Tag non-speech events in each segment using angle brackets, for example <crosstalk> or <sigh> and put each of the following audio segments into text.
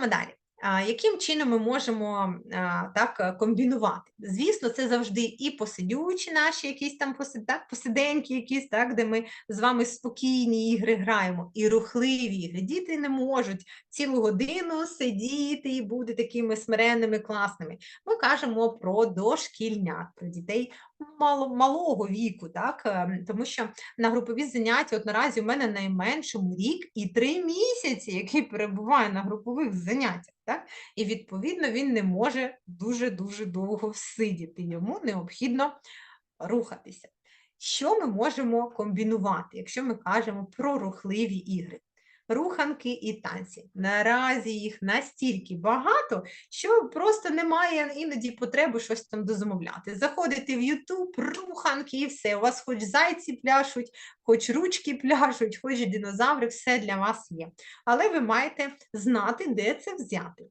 далі. Яким чином ми можемо так е, комбінувати? Звісно, це завжди і посидючі наші якісь там так, посиденьки, якісь, так, де ми з вами спокійні ігри граємо, і рухливі ігри. Діти не можуть цілу годину сидіти і бути такими смиренними, класними. Ми кажемо про дошкільнят, про дітей мало, малого віку, так, ем, тому що на групові заняття, от наразі у мене найменшому рік і три місяці, який перебуває на групових заняттях. Так? І відповідно він не може дуже-дуже довго всидіти. Йому необхідно рухатися. Що ми можемо комбінувати, якщо ми кажемо про рухливі ігри? Руханки і танці. Наразі їх настільки багато, що просто немає іноді потреби щось там дозамовляти. Заходите в Ютуб, руханки і все. У вас хоч зайці пляшуть, хоч ручки пляшуть, хоч динозаври, все для вас є. Але ви маєте знати, де це взяти.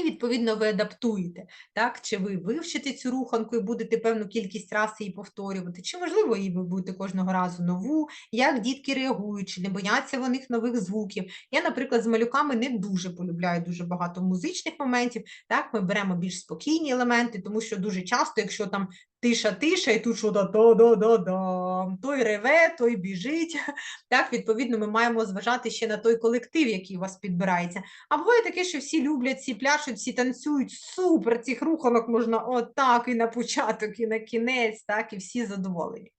І, відповідно, ви адаптуєте, так? Чи ви вивчите цю руханку і будете певну кількість разів її повторювати, чи, можливо, її ви будете кожного разу нову, як дітки реагують, чи не бояться вони нових звуків. Я, наприклад, з малюками не дуже полюбляю дуже багато музичних моментів. Так, Ми беремо більш спокійні елементи, тому що дуже часто, якщо там тиша, тиша, і тут що да да да да да той реве, той біжить. <laughs> Так, Відповідно, ми маємо зважати ще на той колектив, який у вас підбирається. А буває таке, що всі люблять, всі пляшуть, всі танцюють. Супер! Цих руханок можна отак і на початок, і на кінець, так, і всі задоволені.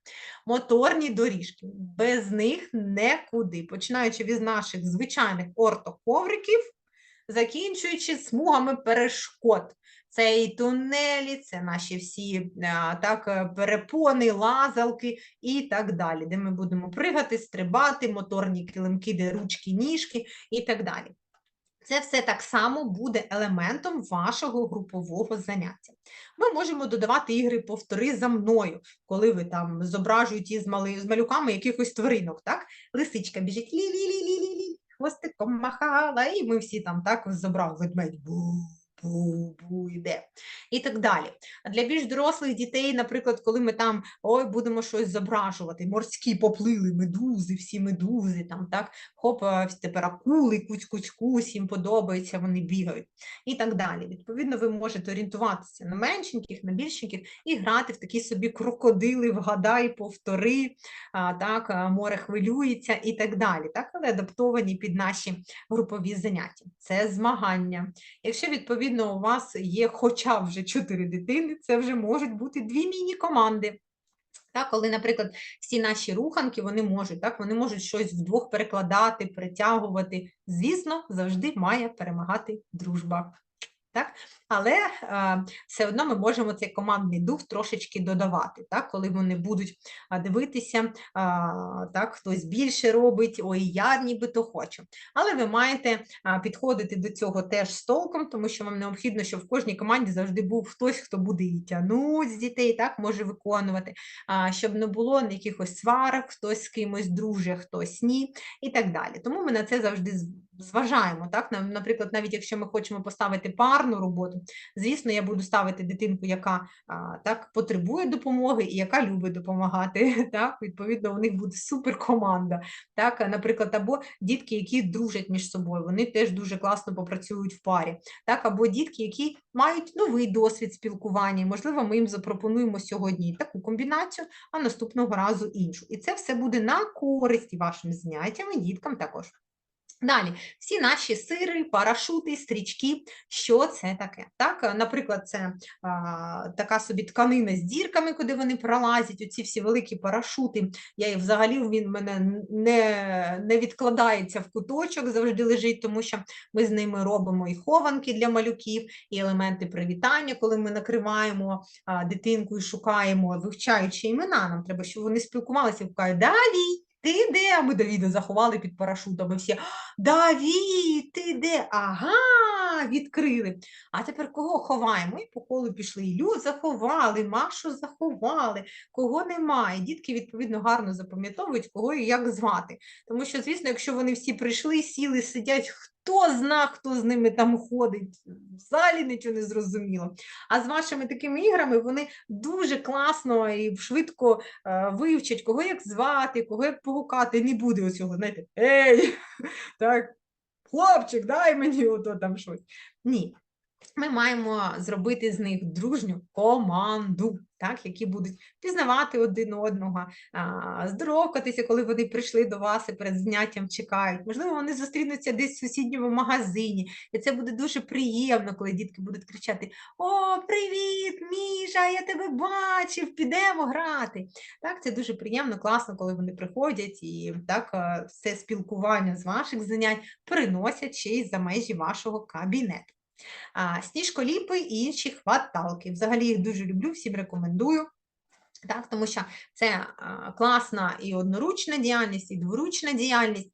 Моторні доріжки. Без них нікуди. Починаючи від наших звичайних ортоковриків, закінчуючи смугами перешкод. Це і тунелі, це наші всі е, так, е, перепони, лазалки і так далі, де ми будемо пригати, стрибати, моторні килимки, де ручки, ніжки і так далі. Це все так само буде елементом вашого групового заняття. Ми можемо додавати ігри повтори за мною, коли ви там зображуєте з, мали, з малюками якихось тваринок. так? Лисичка біжить лі-лі-лі-лі-лі, хвостиком махала, і ми всі там так зобрали ведмедь. Бу бу йде і так далі. Для більш дорослих дітей, наприклад, коли ми там ой, будемо щось зображувати, морські поплили медузи, всі медузи, там так, хоп, тепер акули, куць-куць-кусь, їм подобається, вони бігають і так далі. Відповідно, ви можете орієнтуватися на меншеньких, на більшеньких і грати в такі собі крокодили, вгадай, повтори, так, море хвилюється і так далі. Так, але адаптовані під наші групові заняття. Це змагання. Якщо відповідно відповідно, у вас є хоча вже чотири дитини, це вже можуть бути дві міні-команди. Так, Коли, наприклад, всі наші руханки вони можуть, так, вони можуть щось вдвох перекладати, притягувати. Звісно, завжди має перемагати дружба. Так? Але е, все одно ми можемо цей командний дух трошечки додавати, так? коли вони будуть дивитися, е, так, хтось більше робить, ой, я нібито хочу. Але ви маєте е, підходити до цього теж з толком, тому що вам необхідно, щоб в кожній команді завжди був хтось, хто буде її тягнути з дітей, так, може виконувати, е, щоб не було якихось сварок, хтось з кимось друже, хтось ні, і так далі. Тому ми на це завжди зважаємо. Так? Наприклад, навіть якщо ми хочемо поставити парну роботу, звісно, я буду ставити дитинку, яка так потребує допомоги і яка любить допомагати. <laughs> Так? Відповідно, у них буде суперкоманда. Так? Наприклад, або дітки, які дружать між собою, вони теж дуже класно попрацюють в парі. Так? Або дітки, які мають новий досвід спілкування, можливо, ми їм запропонуємо сьогодні таку комбінацію, а наступного разу іншу. І це все буде на користь вашим заняттям і діткам також. Далі, всі наші сири, парашути, стрічки, що це таке? Так, Наприклад, це а, така собі тканина з дірками, куди вони пролазять, оці всі великі парашути. Я взагалі він мене не не відкладається в куточок, завжди лежить, тому що ми з ними робимо і хованки для малюків, і елементи привітання, коли ми накриваємо а, дитинку і шукаємо, вивчаючи імена. Нам треба, щоб вони спілкувалися і кажуть, Давій! Ти де? А ми Давіда заховали під парашутами всі. Давід, ти де? Ага, відкрили. А тепер кого ховаємо? І по колу пішли. Ілю заховали, Машу заховали, кого немає. Дітки, відповідно, гарно запам'ятовують, кого і як звати. Тому що, звісно, якщо вони всі прийшли, сіли, сидять, Хто зна, хто з ними там ходить, взагалі нічого не зрозуміло. А з вашими такими іграми вони дуже класно і швидко е, вивчать, кого як звати, кого як погукати. Не буде оцього, знаєте, ей! так, хлопчик, дай мені ото там щось. Ні. Ми маємо зробити з них дружню команду, так, які будуть пізнавати один одного, здоровкатися, коли вони прийшли до вас і перед заняттям чекають. Можливо, вони зустрінуться десь в сусідньому магазині, і це буде дуже приємно, коли дітки будуть кричати: О, привіт, Міша! Я тебе бачив, підемо грати. Так, це дуже приємно, класно, коли вони приходять і так все спілкування з ваших занять приносять ще й за межі вашого кабінету. Сніжколіпи і інші хваталки. Взагалі їх дуже люблю, всім рекомендую. Так, тому що це класна і одноручна діяльність, і дворучна діяльність.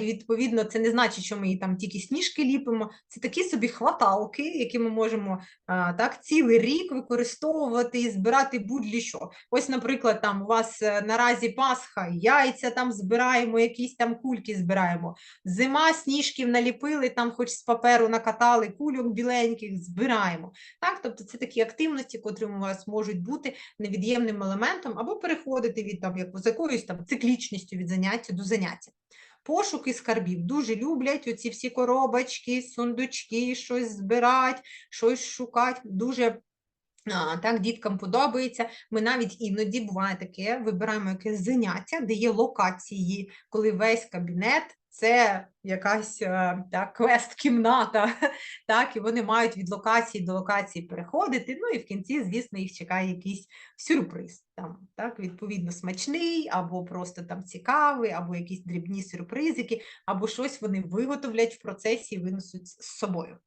І відповідно, це не значить, що ми її там тільки сніжки ліпимо. Це такі собі хваталки, які ми можемо так цілий рік використовувати і збирати будь-що. що. Ось, наприклад, там у вас е, наразі Пасха, яйця там збираємо, якісь там кульки збираємо. Зима сніжків наліпили, там хоч з паперу накатали кульок біленьких, збираємо. Так, тобто це такі активності, котрі у вас можуть бути невід'ємним елементом, або переходити від там як з якоюсь там циклічністю від заняття до заняття. Пошуки скарбів дуже люблять оці всі коробочки, сундучки, щось збирати, щось шукати. Дуже а, так діткам подобається. Ми навіть іноді буває таке, вибираємо якесь заняття, де є локації, коли весь кабінет це якась е, так, квест-кімната, <laughs> так, і вони мають від локації до локації переходити. Ну і в кінці, звісно, їх чекає якийсь сюрприз. Там, так, відповідно, смачний, або просто там цікавий, або якісь дрібні сюрпризики, або щось вони виготовлять в процесі і винесуть з собою.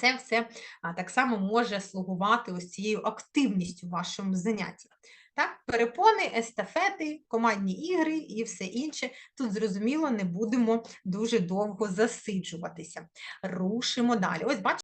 Це все так само може слугувати ось цією активністю в вашому занятті. Так, перепони, естафети, командні ігри і все інше. Тут, зрозуміло, не будемо дуже довго засиджуватися. Рушимо далі. Ось бачите,